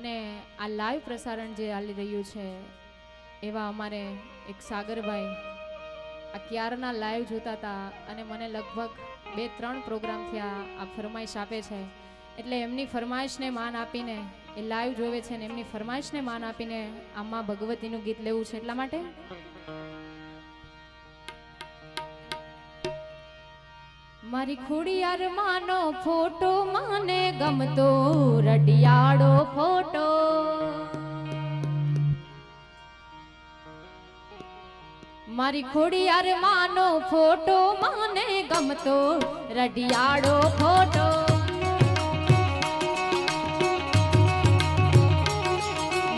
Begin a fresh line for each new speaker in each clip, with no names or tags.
અને આ લાઈવ પ્રસારણ જે ચાલી રહ્યું છે, એવા અમારે એક સાગરભાઈ આ ક્યારના લાઈવ જોતા હતા અને મને લગભગ બે ત્રણ પ્રોગ્રામ થયા આ ફરમાઈશ આપે છે. એટલે એમની ફરમાઈશને માન આપીને, એ લાઈવ જોવે છે ને એમની ફરમાઈશને માન આપીને આમાં ભગવતીનું ગીત લેવું છે એટલા માટે? મારી ખોડિયાર માનો ફોટો મને ગમતો રડિયાળો મારી ખોડિયાર માનો ફોટો મને ગમતો રડિયાળો ફોટો.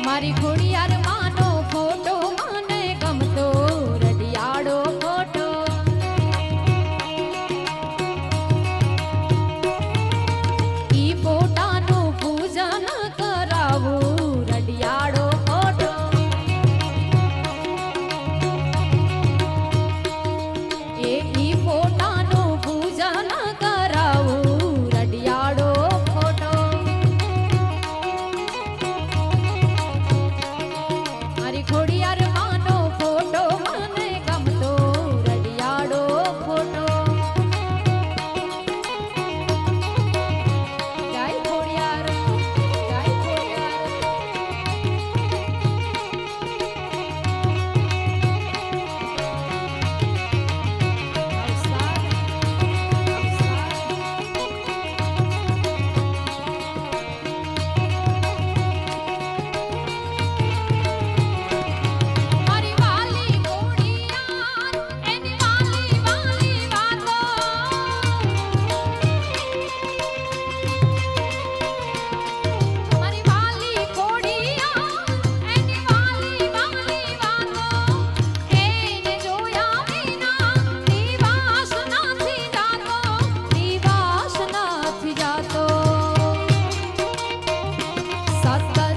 મારી ખોડિયાર साता